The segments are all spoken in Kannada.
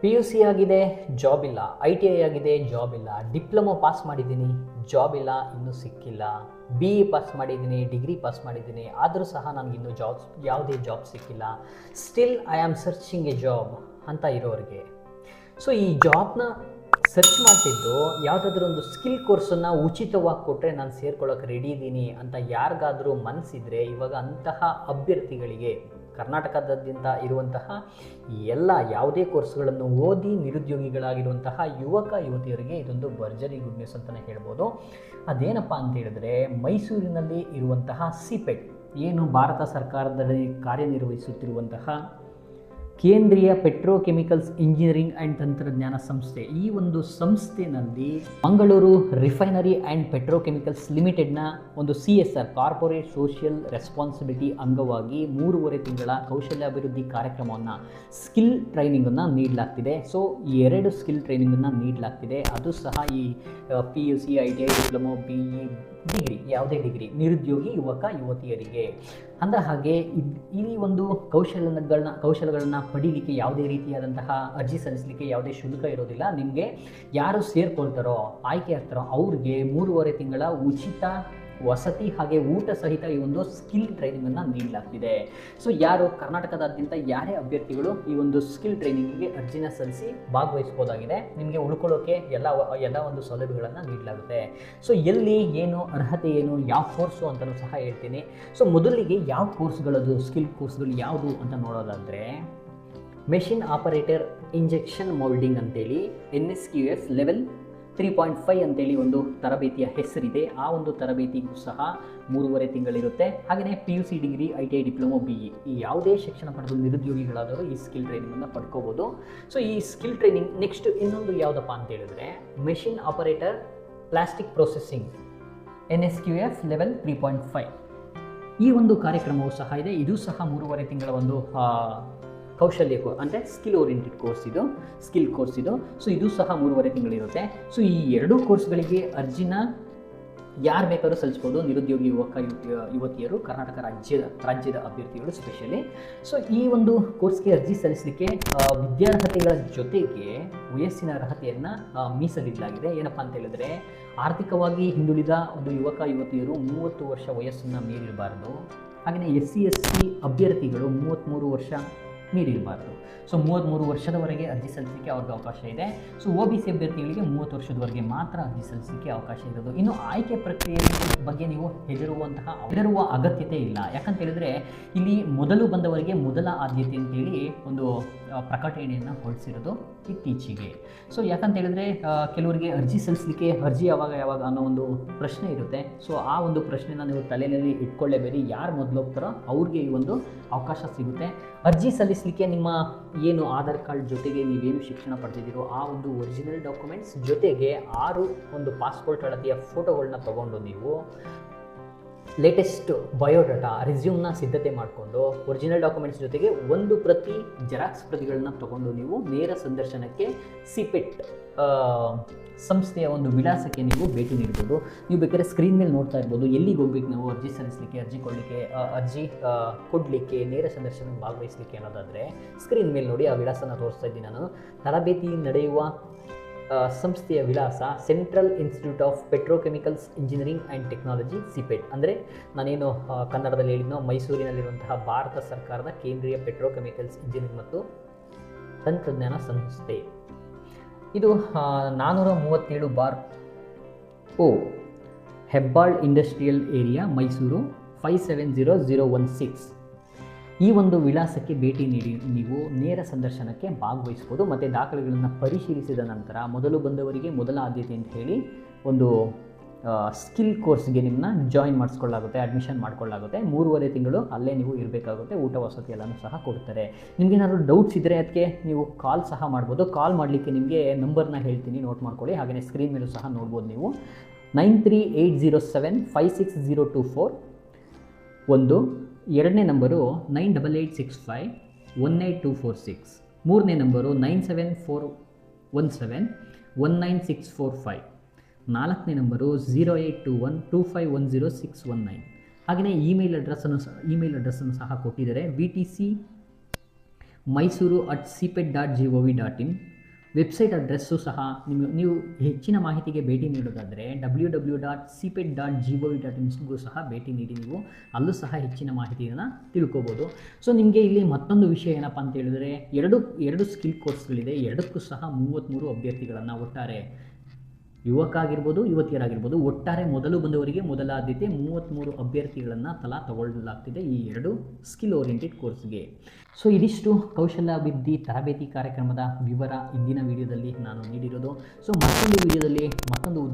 ಪಿ ಯು ಸಿ ಆಗಿದೆ ಜಾಬ್ ಇಲ್ಲ. ಐ ಟಿ ಐ ಆಗಿದೆ ಜಾಬ್ ಇಲ್ಲ. ಡಿಪ್ಲೊಮೊ ಪಾಸ್ ಮಾಡಿದ್ದೀನಿ ಜಾಬ್ ಇಲ್ಲ, ಇನ್ನೂ ಸಿಕ್ಕಿಲ್ಲ. ಬಿ ಇ ಪಾಸ್ ಮಾಡಿದ್ದೀನಿ ಡಿಗ್ರಿ ಪಾಸ್ ಮಾಡಿದ್ದೀನಿ. ಆದರೂ ಸಹ ನನಗಿನ್ನೂ ಜಾಬ್ ಯಾವುದೇ ಜಾಬ್ ಸಿಕ್ಕಿಲ್ಲ. Still I am searching a job ಅಂತ ಇರೋರಿಗೆ. ಸೊ ಈ ಜಾಬ್ನ ಸರ್ಚ್ ಮಾಡ್ತಿದ್ದು, ಯಾವುದಾದ್ರೂ ಒಂದು ಸ್ಕಿಲ್ ಕೋರ್ಸನ್ನು ಉಚಿತವಾಗಿ ಕೊಟ್ಟರೆ ನಾನು ಸೇರ್ಕೊಳ್ಳೋಕೆ ರೆಡಿ ಇದ್ದೀನಿ ಅಂತ ಯಾರಿಗಾದರೂ ಮನಸ್ಸಿದ್ರೆ ಇವಾಗ ಅಂತಹ ಅಭ್ಯರ್ಥಿಗಳಿಗೆ ಕರ್ನಾಟಕದಾದ್ಯಂತ ಇರುವಂತಹ ಎಲ್ಲ ಯಾವುದೇ ಕೋರ್ಸ್ಗಳನ್ನು ಓದಿ ನಿರುದ್ಯೋಗಿಗಳಾಗಿರುವಂತಹ ಯುವಕ, ಯುವತಿಯರಿಗೆ ಇದೊಂದು ಭರ್ಜರಿ ಗುಡ್ ನ್ಯೂಸ್ ಅಂತಲೇ ಹೇಳ್ಬೋದು. ಅದೇನಪ್ಪ ಅಂತ ಹೇಳಿದ್ರೆ ಮೈಸೂರಿನಲ್ಲಿ ಇರುವಂತಹ ಸಿಪೆಟ್, ಏನು ಭಾರತ ಸರ್ಕಾರದಲ್ಲಿ ಕಾರ್ಯನಿರ್ವಹಿಸುತ್ತಿರುವಂತಹ ಕೇಂದ್ರೀಯ ಪೆಟ್ರೋಕೆಮಿಕಲ್ಸ್ ಇಂಜಿನಿಯರಿಂಗ್ ಆ್ಯಂಡ್ ತಂತ್ರಜ್ಞಾನ ಸಂಸ್ಥೆ. ಈ ಒಂದು ಸಂಸ್ಥೆನಲ್ಲಿ ಮಂಗಳೂರು ರಿಫೈನರಿ ಆ್ಯಂಡ್ ಪೆಟ್ರೋಕೆಮಿಕಲ್ಸ್ ಲಿಮಿಟೆಡ್ನ ಒಂದು C S R, corporate social responsibility ಅಂಗವಾಗಿ ಮೂರುವರೆ ತಿಂಗಳ ಕೌಶಲ್ಯಾಭಿವೃದ್ಧಿ ಕಾರ್ಯಕ್ರಮವನ್ನು ಸ್ಕಿಲ್ ಟ್ರೈನಿಂಗನ್ನು ನೀಡಲಾಗ್ತಿದೆ. ಸೊ, ಈ ಎರಡು ಸ್ಕಿಲ್ ಟ್ರೈನಿಂಗನ್ನು ನೀಡಲಾಗ್ತಿದೆ. ಅದು ಸಹ ಈ P U C I T I diploma, B E degree ಯಾವುದೇ ಡಿಗ್ರಿ ನಿರುದ್ಯೋಗಿ ಯುವಕ, ಯುವತಿಯರಿಗೆ. ಅಂದ ಹಾಗೆ ಇಲ್ಲಿ ಈ ಒಂದು ಕೌಶಲ್ಯಗಳನ್ನ ಕೌಶಲ್ಯಗಳನ್ನ ಪಡೀಲಿಕ್ಕೆ ಯಾವುದೇ ರೀತಿಯಾದಂತಹ ಅರ್ಜಿ ಸಲ್ಲಿಸಲಿಕ್ಕೆ ಯಾವುದೇ ಶುಲ್ಕ ಇರೋದಿಲ್ಲ. ನಿಮಗೆ ಯಾರು ಸೇರ್ಕೊಳ್ತಾರೋ, ಆಯ್ಕೆ ಆಗ್ತಾರೋ, ಅವ್ರಿಗೆ ಮೂರುವರೆ ತಿಂಗಳ ಉಚಿತ ವಸತಿ ಹಾಗೆ ಊಟ ಸಹಿತ ಈ ಒಂದು ಸ್ಕಿಲ್ ಟ್ರೈನಿಂಗನ್ನು ನೀಡಲಾಗ್ತಿದೆ. ಸೊ ಯಾರು ಕರ್ನಾಟಕದಾದ್ಯಂತ ಯಾರೇ ಅಭ್ಯರ್ಥಿಗಳು ಈ ಒಂದು ಸ್ಕಿಲ್ ಟ್ರೈನಿಂಗಿಗೆ ಅರ್ಜಿನ ಸಲ್ಲಿಸಿ ಭಾಗವಹಿಸ್ಬೋದಾಗಿದೆ, ನಿಮಗೆ ಉಳ್ಕೊಳ್ಳೋಕೆ ಎಲ್ಲ ಎಲ್ಲ ಒಂದು ಸೌಲಭ್ಯಗಳನ್ನು ನೀಡಲಾಗುತ್ತೆ. ಸೊ ಎಲ್ಲಿ ಏನು ಅರ್ಹತೆ ಏನು, ಯಾವ ಕೋರ್ಸು ಅಂತಲೂ ಸಹ ಹೇಳ್ತೀನಿ. ಸೊ ಮೊದಲಿಗೆ ಯಾವ ಕೋರ್ಸ್ಗಳದು ಸ್ಕಿಲ್ ಕೋರ್ಸ್ಗಳು ಯಾವುದು ಅಂತ ನೋಡೋದಾದರೆ ಮೆಷಿನ್ ಆಪರೇಟರ್ ಇಂಜೆಕ್ಷನ್ ಮೌಲ್ಡಿಂಗ್ ಅಂತೇಳಿ N S Q S level three point five ಅಂತೇಳಿ ಒಂದು ತರಬೇತಿಯ ಹೆಸರಿದೆ. ಆ ಒಂದು ತರಬೇತಿಗೂ ಸಹ ಮೂರುವರೆ ತಿಂಗಳಿರುತ್ತೆ. ಹಾಗೆಯೇ P U C degree I T I diploma B E ಈ ಯಾವುದೇ ಶಿಕ್ಷಣ ಪಡೆದ ನಿರುದ್ಯೋಗಿಗಳಾದರೂ ಈ ಸ್ಕಿಲ್ ಟ್ರೈನಿಂಗನ್ನು ಪಡ್ಕೋಬೋದು. ಸೊ ಈ ಸ್ಕಿಲ್ ಟ್ರೈನಿಂಗ್ ನೆಕ್ಸ್ಟ್ ಇನ್ನೊಂದು ಯಾವುದಪ್ಪ ಅಂತ ಹೇಳಿದ್ರೆ machine operator plastic processing N S Q F level three point five ಈ ಒಂದು ಕಾರ್ಯಕ್ರಮವು ಸಹ ಇದೆ. ಇದು ಸಹ ಮೂರುವರೆ ತಿಂಗಳ ಒಂದು ಕೌಶಲ್ಯ ಕೋ ಅಂದರೆ ಸ್ಕಿಲ್ ಓರಿಯೆಂಟೆಡ್ ಕೋರ್ಸ್ ಇದು ಸ್ಕಿಲ್ ಕೋರ್ಸ್ ಇದು. ಸೊ ಇದು ಸಹ ಮೂರುವರೆ ತಿಂಗಳಿರುತ್ತೆ. ಸೊ ಈ ಎರಡೂ ಕೋರ್ಸ್ಗಳಿಗೆ ಅರ್ಜಿನ ಯಾರು ಬೇಕಾದರೂ ಸಲ್ಲಿಸ್ಬೋದು. ನಿರುದ್ಯೋಗಿ ಯುವಕ ಯುವತಿಯರು, ಕರ್ನಾಟಕ ರಾಜ್ಯದ ರಾಜ್ಯದ ಅಭ್ಯರ್ಥಿಗಳು ಸ್ಪೆಷಲಿ ಸೊ ಈ ಒಂದು ಕೋರ್ಸ್ಗೆ ಅರ್ಜಿ ಸಲ್ಲಿಸಲಿಕ್ಕೆ ವಿದ್ಯಾರ್ಹತೆಗಳ ಜೊತೆಗೆ ವಯಸ್ಸಿನ ಅರ್ಹತೆಯನ್ನು ಮೀಸಲಿಡಲಾಗಿದೆ. ಏನಪ್ಪ ಅಂತ ಹೇಳಿದ್ರೆ, ಆರ್ಥಿಕವಾಗಿ ಹಿಂದುಳಿದ ಒಂದು ಯುವಕ, ಯುವತಿಯರು ಮೂವತ್ತು ವರ್ಷ ವಯಸ್ಸನ್ನು ಮೀರಿರಬಾರ್ದು ಹಾಗೆಯೇ ಎಸ್ ಸಿ ಎಸ್ ಸಿ ಅಭ್ಯರ್ಥಿಗಳು ಮೂವತ್ತ್ಮೂರು ವರ್ಷ ಮೀರಿರಬಾರ್ದು. ಸೊ ಮೂವತ್ತ್ಮೂರು ವರ್ಷದವರೆಗೆ ಅರ್ಜಿ ಸಲ್ಲಿಸಲಿಕ್ಕೆ ಅವ್ರಿಗೆ ಅವಕಾಶ ಇದೆ. ಸೊ ಒ ಬಿ ಸಿ ಅಭ್ಯರ್ಥಿಗಳಿಗೆ ಮೂವತ್ತು ವರ್ಷದವರೆಗೆ ಮಾತ್ರ ಅರ್ಜಿ ಸಲ್ಲಿಸಲಿಕ್ಕೆ ಅವಕಾಶ ಇರೋದು. ಇನ್ನು ಆಯ್ಕೆ ಪ್ರಕ್ರಿಯೆ ಬಗ್ಗೆ ನೀವು ಹೆದರುವಂತಹ ಹೆದರುವ ಅಗತ್ಯತೆ ಇಲ್ಲ. ಯಾಕಂತ ಹೇಳಿದ್ರೆ, ಇಲ್ಲಿ ಮೊದಲು ಬಂದವರಿಗೆ ಮೊದಲ ಆದ್ಯತೆ ಅಂತೇಳಿ ಒಂದು ಪ್ರಕಟಣೆಯನ್ನು ಹೊರಡಿಸಿರೋದು ಇತ್ತೀಚೆಗೆ. ಸೊ ಯಾಕಂತ ಹೇಳಿದ್ರೆ ಕೆಲವರಿಗೆ ಅರ್ಜಿ ಸಲ್ಲಿಸಲಿಕ್ಕೆ ಅರ್ಜಿ ಯಾವಾಗ ಯಾವಾಗ ಅನ್ನೋ ಒಂದು ಪ್ರಶ್ನೆ ಇರುತ್ತೆ. ಸೊ ಆ ಒಂದು ಪ್ರಶ್ನೆನ ನೀವು ತಲೆಯಲ್ಲಿ ಇಟ್ಕೊಳ್ಳೇಬೇಡಿ. ಯಾರು ಮೊದಲು ಹೋಗ್ತಾರೋ ಅವ್ರಿಗೆ ಈ ಒಂದು ಅವಕಾಶ ಸಿಗುತ್ತೆ. ಅರ್ಜಿ ಸಲ್ಲಿಸಲಿಕ್ಕೆ ನಿಮ್ಮ ಏನು ಆಧಾರ್ ಕಾರ್ಡ್ ಜೊತೆಗೆ ನೀವೇನು ಶಿಕ್ಷಣ ಪಡೆದಿದ್ದೀರೋ ಆ ಒಂದು ಒರಿಜಿನಲ್ ಡಾಕ್ಯುಮೆಂಟ್ಸ್ ಜೊತೆಗೆ ಆರು ಒಂದು ಪಾಸ್ಪೋರ್ಟ್ ಅಳತೆಯ ಫೋಟೋಗಳನ್ನ ತಗೊಂಡು ನೀವು ಲೇಟೆಸ್ಟ್ ಬಯೋಡಾಟಾ ರಿಸ್ಯೂಮ್ನ ಸಿದ್ಧತೆ ಮಾಡಿಕೊಂಡು ಒರಿಜಿನಲ್ ಡಾಕ್ಯುಮೆಂಟ್ಸ್ ಜೊತೆಗೆ ಒಂದು ಪ್ರತಿ ಜೆರಾಕ್ಸ್ ಪ್ರತಿಗಳನ್ನ ತಗೊಂಡು ನೀವು ನೇರ ಸಂದರ್ಶನಕ್ಕೆ ಸಿಪೆಟ್ ಸಂಸ್ಥೆಯ ಒಂದು ವಿಳಾಸಕ್ಕೆ ನೀವು ಭೇಟಿ ನೀಡ್ಬೋದು. ನೀವು ಬೇಕಾದ್ರೆ ಸ್ಕ್ರೀನ್ ಮೇಲೆ ನೋಡ್ತಾ ಇರ್ಬೋದು. ಎಲ್ಲಿಗೆ ಹೋಗ್ಬೇಕು ನಾವು ಅರ್ಜಿ ಸಲ್ಲಿಸಲಿಕ್ಕೆ, ಅರ್ಜಿ ಕೊಡಲಿಕ್ಕೆ ಅರ್ಜಿ ಕೊಡಲಿಕ್ಕೆ, ನೇರ ಸಂದರ್ಶನಕ್ಕೆ ಭಾಗವಹಿಸಲಿಕ್ಕೆ ಅನ್ನೋದಾದರೆ ಸ್ಕ್ರೀನ್ ಮೇಲೆ ನೋಡಿ ಆ ವಿಳಾಸನ ತೋರಿಸ್ತಾ ಇದ್ದೀನಿ ನಾನು. ತರಬೇತಿ ನಡೆಯುವ ಸಂಸ್ಥೆಯ ವಿಳಾಸ central institute of petrochemicals, engineering and technology, CIPET. ಅಂದರೆ ನಾನೇನು ಕನ್ನಡದಲ್ಲಿ ಹೇಳಿದ್ನೋ, ಮೈಸೂರಿನಲ್ಲಿರುವಂತಹ ಭಾರತ ಸರ್ಕಾರದ ಕೇಂದ್ರೀಯ ಪೆಟ್ರೋಕೆಮಿಕಲ್ಸ್ ಇಂಜಿನಿಯರಿಂಗ್ ಮತ್ತು ತಂತ್ರಜ್ಞಾನ ಸಂಸ್ಥೆ. ಇದು ನಾನ್ನೂರ ಮೂವತ್ತೇಳು ಬಾರ್ ಓ, Hebbal industrial area, Mysuru, five seven zero zero one six. ಈ ಒಂದು ವಿಳಾಸಕ್ಕೆ ಭೇಟಿ ನೀಡಿ ನೀವು ನೇರ ಸಂದರ್ಶನಕ್ಕೆ ಭಾಗವಹಿಸ್ಬೋದು, ಮತ್ತು ದಾಖಲೆಗಳನ್ನು ಪರಿಶೀಲಿಸಿದ ನಂತರ ಮೊದಲು ಬಂದವರಿಗೆ ಮೊದಲ ಆದ್ಯತೆ ಅಂತ ಹೇಳಿ ಒಂದು ಸ್ಕಿಲ್ ಕೋರ್ಸ್ಗೆ ನಿಮ್ಮನ್ನ ಜಾಯಿನ್ ಮಾಡಿಸ್ಕೊಳ್ಳಾಗುತ್ತೆ ಅಡ್ಮಿಷನ್ ಮಾಡ್ಕೊಳ್ಳಾಗುತ್ತೆ. ಮೂರುವರೆ ತಿಂಗಳು ಅಲ್ಲೇ ನೀವು ಇರಬೇಕಾಗುತ್ತೆ, ಊಟ ವಸತಿ ಎಲ್ಲನೂ ಸಹ ಕೊಡ್ತಾರೆ. ನಿಮಗೇನಾದರೂ ಡೌಟ್ಸ್ ಇದ್ದರೆ ಅದಕ್ಕೆ ನೀವು ಕಾಲ್ ಸಹ ಮಾಡ್ಬೋದು. ಕಾಲ್ ಮಾಡಲಿಕ್ಕೆ ನಿಮಗೆ ನಂಬರ್ನ ಹೇಳ್ತೀನಿ ನೋಟ್ ಮಾಡ್ಕೊಳ್ಳಿ. ಹಾಗೆಯೇ ಸ್ಕ್ರೀನ್ ಮೇಲೂ ಸಹ ನೋಡ್ಬೋದು ನೀವು. Nine three eight zero seven five six zero two four ಒಂದು ಎರಡನೇ number nine double eight six five one eight two four six. ಮೂರನೇ number nine seven four one seven one nine six four five. ನಾಲ್ಕನೇ number zero eight two one two five one zero six one nine. ಹಾಗೆಯೇ ಇಮೇಲ್ ಅಡ್ರೆಸ್ಸನ್ನು ಸಹ ಇಮೇಲ್ ಅಡ್ರೆಸ್ಸನ್ನು ಸಹ ಕೊಟ್ಟಿದ್ದಾರೆ. V T C Mysuru at CIPET dot G O V dot in. Website address ಸಹ ನಿಮಗೆ ನೀವು ಹೆಚ್ಚಿನ ಮಾಹಿತಿಗೆ ಭೇಟಿ ನೀಡೋದಾದರೆ W W dot CIPET dot G O V dot ಇನ್ಸ್ಗೂ ಸಹ ಭೇಟಿ ನೀಡಿ ನೀವು. ಅಲ್ಲೂ ಸಹ ಹೆಚ್ಚಿನ ಮಾಹಿತಿಯನ್ನು ತಿಳ್ಕೊಬೋದು. ಸೊ, ನಿಮಗೆ ಇಲ್ಲಿ ಮತ್ತೊಂದು ವಿಷಯ ಏನಪ್ಪ ಅಂತ ಹೇಳಿದ್ರೆ ಎರಡು ಎರಡು ಸ್ಕಿಲ್ ಕೋರ್ಸ್ಗಳಿದೆ ಎರಡಕ್ಕೂ ಸಹ ಮೂವತ್ತ್ಮೂರು ಅಭ್ಯರ್ಥಿಗಳನ್ನು ಒಟ್ಟಾರೆ ಯುವಕ ಆಗಿರ್ಬೋದು ಯುವತಿಯರಾಗಿರ್ಬೋದು, ಒಟ್ಟಾರೆ ಮೊದಲು ಬಂದವರಿಗೆ ಮೊದಲ ಆದ್ಯತೆ ಮೂವತ್ತ್ಮೂರು ಅಭ್ಯರ್ಥಿಗಳನ್ನು ತಲಾ ತಗೊಳ್ಳಲಾಗ್ತಿದೆ ಈ ಎರಡು ಸ್ಕಿಲ್ ಓರಿಯೆಂಟೆಡ್ ಕೋರ್ಸ್ಗೆ ಸೊ ಇದಿಷ್ಟು ಕೌಶಲ್ಯಾಭಿವೃದ್ಧಿ ತರಬೇತಿ ಕಾರ್ಯಕ್ರಮದ ವಿವರ ಇಂದಿನ ವಿಡಿಯೋದಲ್ಲಿ ನಾನು ನೀಡಿರೋದು. ಸೊ ಮತ್ತೊಂದು ವಿಡಿಯೋದಲ್ಲಿ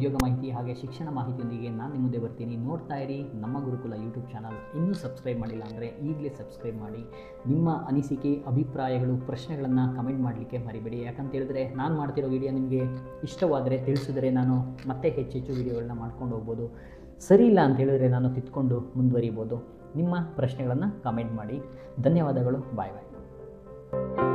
ಉದ್ಯೋಗ ಮಾಹಿತಿ ಹಾಗೆ ಶಿಕ್ಷಣ ಮಾಹಿತಿಯೊಂದಿಗೆ ನಾನು ನಿಮ್ಮ ಮುಂದೆ ಬರ್ತೀನಿ. ನೋಡ್ತಾ ಇರಿ ನಮ್ಮ ಗುರುಕುಲ ಯೂಟ್ಯೂಬ್ ಚಾನಲ್ ಇನ್ನೂ ಸಬ್ಸ್ಕ್ರೈಬ್ ಮಾಡಿಲ್ಲ ಅಂದರೆ ಈಗಲೇ ಸಬ್ಸ್ಕ್ರೈಬ್ ಮಾಡಿ. ನಿಮ್ಮ ಅನಿಸಿಕೆ, ಅಭಿಪ್ರಾಯಗಳು, ಪ್ರಶ್ನೆಗಳನ್ನು ಕಮೆಂಟ್ ಮಾಡಲಿಕ್ಕೆ ಮರಿಬೇಡಿ. ಯಾಕಂತ ಹೇಳಿದ್ರೆ ನಾನು ಮಾಡ್ತಿರೋ ವಿಡಿಯೋ ನಿಮಗೆ ಇಷ್ಟವಾದರೆ ತಿಳಿಸಿದ್ರೆ ನಾನು ಮತ್ತೆ ಹೆಚ್ಚೆಚ್ಚು ವಿಡಿಯೋಗಳನ್ನ ಮಾಡ್ಕೊಂಡು ಹೋಗ್ಬೋದು. ಸರಿ ಇಲ್ಲ ಅಂತ ಹೇಳಿದ್ರೆ ನಾನು ತಿದ್ಕೊಂಡು ಮುಂದುವರಿಬೋದು. ನಿಮ್ಮ ಪ್ರಶ್ನೆಗಳನ್ನು ಕಮೆಂಟ್ ಮಾಡಿ. ಧನ್ಯವಾದಗಳು. ಬಾಯ್ ಬಾಯ್